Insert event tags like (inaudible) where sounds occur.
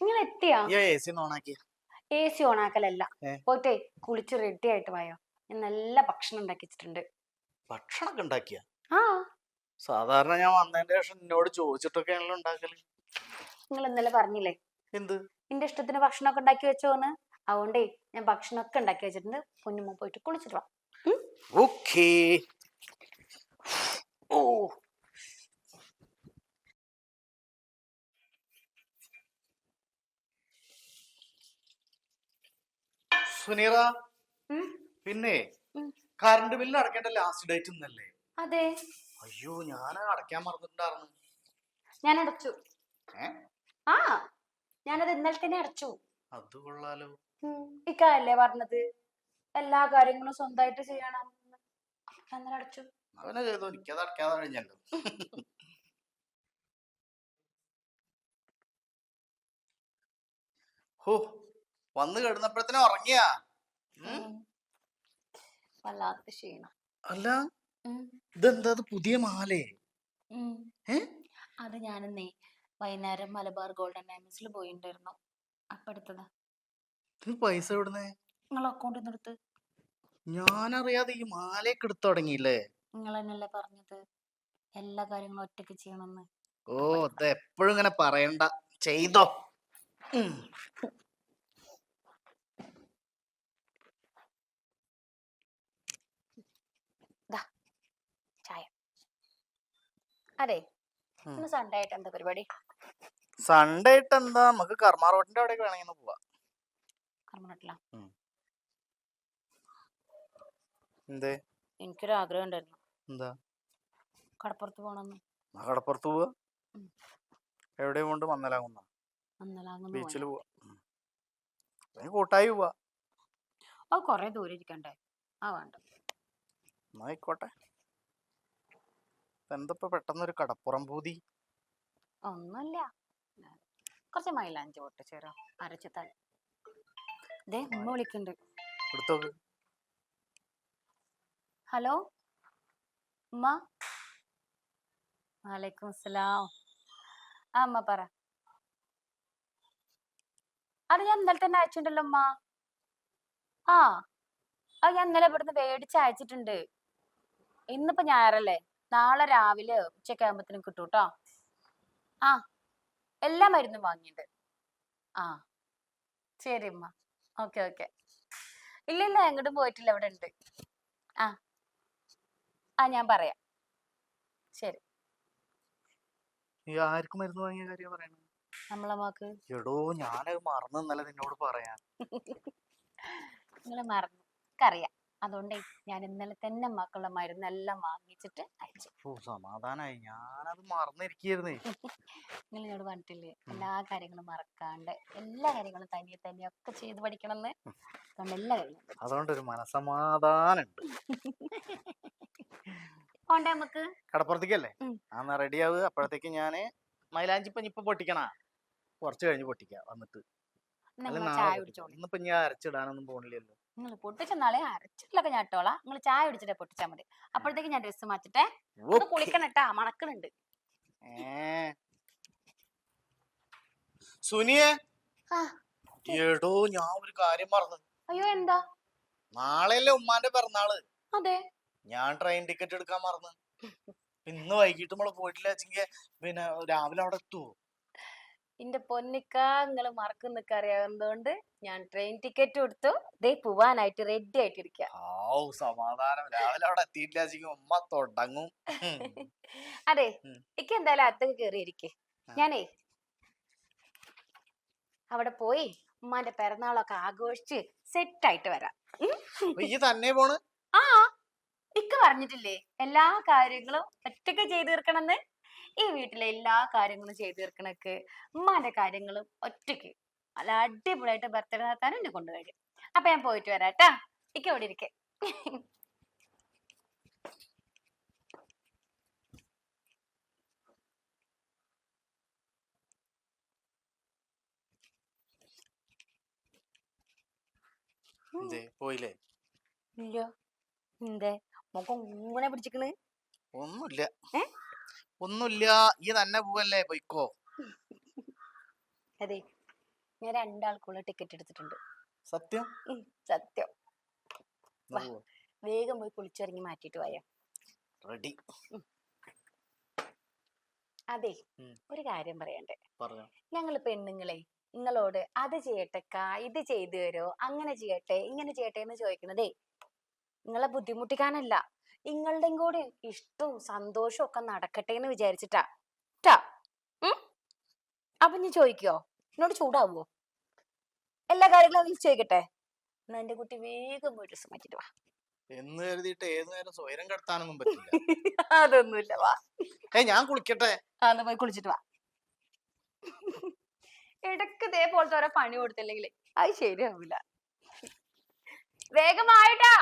നിങ്ങൾ എത്തിയോ? A C ഓണാക്കലല്ല? പോയിട്ടേ കുളിച്ച് റെഡി ആയിട്ട് വായോ. ഞാൻ നല്ല ഭക്ഷണം ഉണ്ടാക്കി വെച്ചിട്ടുണ്ട്. ഭക്ഷണമൊക്കെ ഉണ്ടാക്കിയ? ആ. സാധാരണ ഞാൻ വന്നതിന്റെ ശേഷം എന്നോട് ചോദിച്ചിട്ടൊക്കെയാണല്ലോ ഉണ്ടാക്കൽ. നിങ്ങൾ ഇന്നലെ പറഞ്ഞില്ലേ? എന്ത്? എന്റെ ഇഷ്ടത്തിന് ഭക്ഷണമൊക്കെ ഉണ്ടാക്കി വെച്ചോന്ന്. അതുകൊണ്ടേ ഞാൻ ഭക്ഷണമൊക്കെ ഉണ്ടാക്കി വെച്ചിട്ടുണ്ട്. പൊന്നുമ്മ പോയിട്ട് കുളിച്ചിട്ട് വാ. ഓക്കേ. ഓ. സുനീറ പിന്നെ. കറണ്ട് ബില്ല് അടക്കേണ്ട ലാസ്റ്റ് ഡേറ്റ് ഇന്നല്ലേ? അതെ. അയ്യോ ഞാൻ അടയ്ക്കാൻ മറന്നിട്ടുണ്ടായിരുന്നു. ഞാൻ അടച്ചു. ആ ഞാനത് ഇന്നലെ തന്നെ അടച്ചു. അത് കൊള്ളാലോ. ഇക്കാല്ലേ പറഞ്ഞത്? എല്ലാ കാര്യങ്ങളും സ്വന്തമായിട്ട് ചെയ്യണം അങ്ങനെ അടച്ചു. അവനെ ചെയ്തോ. എനിക്കത് അടക്കാതെ കഴിഞ്ഞല്ലോ. ഹോ വന്ന് കിടന്നപ്പോഴത്തേനും ഉറങ്ങിയാ. വല്ലാത്ത ക്ഷീണം. അല്ല ഇതെന്താ? ഇത് പുതിയ മാലേ. അത് ഞാനെന്നേ വൈകുന്നേരം മലബാർ ഗോൾഡൻ ഡയമണ്ട്സിൽ പോയിണ്ടായിരുന്നു. അപ്പൊ എടുത്തതാ പൈസ എവിടുന്നേ? നിങ്ങൾ അക്കൗണ്ടിൽ നിന്ന് എടുത്ത്. ഞാനറിയാതെ ഈ മാലയൊക്കെ എടുത്തു തുടങ്ങിയില്ലേ? നിങ്ങൾ തന്നെയല്ലേ പറഞ്ഞത്? എല്ലാ കാര്യങ്ങളും ഒറ്റയ്ക്ക് ചെയ്യണമെന്ന്. ഓ അത് എപ്പോഴും ഇങ്ങനെ പറയണ്ട. ചെയ്തോ. ഉം. ചായ. അതെ ഉം. ഇന്ന് സൺഡേ ആയിട്ട് എന്താ പരിപാടി? സൺഡേ ആയിട്ട് എന്താ? നമുക്ക് കർമ്മ റോഡിന്റെ അവിടേക്ക് വേണമെങ്കിൽ ഒന്ന് പോവാ. കർമ്മനട്ടില്ല എന്തേ? എനിക്കൊരു ആഗ്രഹം ഉണ്ടായിരുന്നു. എന്താ? കടപ്പുറത്ത് പോണെന്ന്. ആ കടപ്പുറത്ത് പോവാ. എവിടെ കൊണ്ട് മന്നലാകുന്ന? അന്നലാങ്ങുന്ന ബീച്ചിൽ പോവാ? ഉം. അല്ലെങ്കിൽ കൂട്ടായി പോവാ. അത് കൊറേ ദൂരം ഇരിക്കണ്ടേ? ആ വേണ്ട. എന്നാ ആയിക്കോട്ടെ. എന്തപ്പോ പെട്ടെന്നൊരു കടപ്പുറം പൂതി? ഒന്നുമില്ല കുറച്ച് മൈലാഞ്ചി പൊട്ടിച്ചേരോ? അരച്ചു തല ദേ ഉമ്മ വിളിക്കുന്നുണ്ട് എടുത്തോക്ക്. ഹലോ? ഉമ്മ? വലൈക്കും അസ്സലാം. ആ അമ്മ പറ. അത് ഞാൻ ഇന്നലെ തന്നെ അയച്ചിട്ടുണ്ടല്ലോ ഉമ്മ. ആ അത് ഞാൻ ഇന്നലെ ഇവിടുന്ന് മേടിച്ച് അയച്ചിട്ടുണ്ട്. ഇന്നിപ്പോ ഞായറല്ലേ? നാളെ രാവിലെ ഉച്ചക്കാകുമ്പത്തിനും കിട്ടും കേട്ടോ ആ എല്ലാ മരുന്നും വാങ്ങിയിട്ടുണ്ട്. ആ ശരി ഉമ്മ. Okay okay. ഇല്ല ഇല്ല എങ്ങോട്ടും പോയിട്ടില്ല ഇവിടെ ഉണ്ട് ആ. ആ ഞാൻ പറയാം. ശരി. ഈ ആർക്കും മരുന്ന് വാങ്ങിയ കാര്യം പറയണത് നമ്മളെ മോക്ക്? എടോ ഞാനത് മറന്നു ഇന്നലെ നിന്നോട് പറയാൻ നിങ്ങൾ മറന്നു. എനിക്കറിയാം. അതുകൊണ്ടേ ഞാൻ ഇന്നലെ തന്നെ മക്കളുടെ മരുന്നെല്ലാം വാങ്ങിച്ചിട്ട് അയച്ചു. ഓ സമാധാനായി. ഞാനത് മറന്നിരിക്കുന്നേ നിങ്ങൾ എന്നോട് പറഞ്ഞിട്ടില്ലേ? എല്ലാ കാര്യങ്ങളും മറക്കാണ്ട് എല്ലാ കാര്യങ്ങളും തനിയെ തനിയെ ഒക്കെ ചെയ്ത് പഠിക്കണം എന്ന് അതുകൊണ്ട് എല്ലാ കാര്യങ്ങളും അതുകൊണ്ടൊരു മനസമാധാനുണ്ട് (laughs) പോണ്ടേ നമുക്ക് കടപ്പുറത്തേക്കല്ലേ? എന്നാ റെഡി ആവുക. അപ്പോഴത്തേക്ക് ഞാൻ മൈലാഞ്ചി ഇപ്പൊ ഇപ്പൊ പൊട്ടിക്കണ. കുറച്ച് കഴിഞ്ഞ് പൊട്ടിക്കാം വന്നിട്ട്. ഇന്നിപ്പോ ഞാൻ അരച്ചിടാനൊന്നും പോണില്ലല്ലോ. നിങ്ങൾ പൊട്ടിച്ച നാളെ അരച്ചിട്ടില്ലൊക്കെ ഞാൻ ഇട്ടോളാം. നിങ്ങൾ ചായ കുടിച്ചിട്ടേ പൊട്ടിച്ചാൽ മതി. അപ്പോഴത്തേക്ക് ഞാൻ ഡ്രസ്സ് മാറ്റട്ടെ. ഒന്ന് ഓക്കേ. കുളിക്കണട്ടാ മണക്കണുണ്ട്. ഏ. സുനിയെ? ആ, എടോ ഞാൻ ഒരു കാര്യം മറന്നു. അയ്യോ എന്താ? നാളെയല്ലേ ഉമ്മാന്റെ പിറന്നാൾ? അതെ. ഞാൻ ട്രെയിൻ ടിക്കറ്റ് എടുക്കാൻ മറന്നു. ഇന്ന് വൈകിട്ട് നമ്മൾ പോയിട്ടില്ല വെച്ചെങ്കിൽ പിന്നെ രാവിലെ അവിടെ എത്തുവോ എന്റെ പൊന്നിക്ക നിങ്ങൾ മറക്കുന്നൊക്കെ അറിയാവുന്നതുകൊണ്ട് ഞാൻ ട്രെയിൻ ടിക്കറ്റ് കൊടുത്തു. ദേ പോവാനായിട്ട് റെഡി ആയിട്ടിരിക്കാം. ഓ സമാധാനം. രാവിലെ അവിടെ എത്തിയിട്ടില്ല ഉമ്മ തുടങ്ങും. അതെ. ഇക്ക് എന്തായാലും അകത്തേക്ക് കയറിയിരിക്കെ ആ. ഞാനേ അവിടെ പോയി ഉമ്മാന്റെ പിറന്നാളൊക്കെ ആഘോഷിച്ച് സെറ്റ് ആയിട്ട് വരാം? ഈ തന്നെ പോണ്? ഇക്ക പറഞ്ഞിട്ടില്ലേ എല്ലാ കാര്യങ്ങളും ഒറ്റയ്ക്ക് ചെയ്തു തീർക്കണമെന്ന്? ഈ വീട്ടിലെ എല്ലാ കാര്യങ്ങളും ചെയ്തു തീർക്കണക്ക് ഉമ്മാന്റെ കാര്യങ്ങളും ഒറ്റയ്ക്ക് നല്ല അടിപൊളിയായിട്ട് ബർത്ത്ഡേ നടത്താനും എന്നെ കൊണ്ടുവരും അപ്പൊ ഞാൻ പോയിട്ട് വരാം കേട്ടാ. ഇക്ക ഇവിടെ ഇരിക്കെ. പോയില്ലേ? ഇല്ല. എന്തേ? മുഖം ഇങ്ങനെ പിടിച്ചിക്കണ്? ഒന്നുമില്ല ഒന്നുമില്ല ഈ തന്നെ പോവല്ലേ? പൊയ്ക്കോ. അതെ. ഞാൻ രണ്ടാൾക്കുള്ള ടിക്കറ്റ് എടുത്തിട്ടുണ്ട്. സത്യം? സത്യം. വേഗം പോയി കുളിച്ചിറങ്ങി മാറ്റിട്ട് പോയാ റെഡി. അതെ. ഒരു കാര്യം പറയണ്ടേ? ഞങ്ങൾ പെണ്ണുങ്ങളെ നിങ്ങളോട് അത് ചെയ്യട്ടെക്ക ഇത് ചെയ്തു തരോ അങ്ങനെ ചെയ്യട്ടെ ഇങ്ങനെ ചെയ്യട്ടെ എന്ന് ചോദിക്കണതേ നിങ്ങളെ ബുദ്ധിമുട്ടിക്കാനല്ല നിങ്ങളുടെയും കൂടെ ഇഷ്ടവും സന്തോഷവും ഒക്കെ നടക്കട്ടെ എന്ന് വിചാരിച്ചിട്ടാ. ട്ടാ? അപ്പൊ നീ ചോദിക്കോ? എന്നോട് ചൂടാവോ? എല്ലാ കാര്യങ്ങളും അതിൽ ചോദിക്കട്ടെ? എന്നാ എന്റെ കുട്ടി വേഗം പോയി ഡ്രസ് മാറ്റിട്ട് വാ. എന്ന് കരുതിയിട്ട് ഏത് നേരം സ്വയം കടത്താനൊന്നും പറ്റില്ല. (laughs) അതൊന്നുമില്ല വാ. ഏ ഞാൻ കുളിക്കട്ടെ. ആ എന്നാ പോയി കുളിച്ചിട്ട് വാ. ഇടയ്ക്ക് ഇതേപോലത്തെ ഓരോ പണി കൊടുത്തില്ലെങ്കിൽ അത് ശരിയാവില്ല വേഗമായിട്ടാ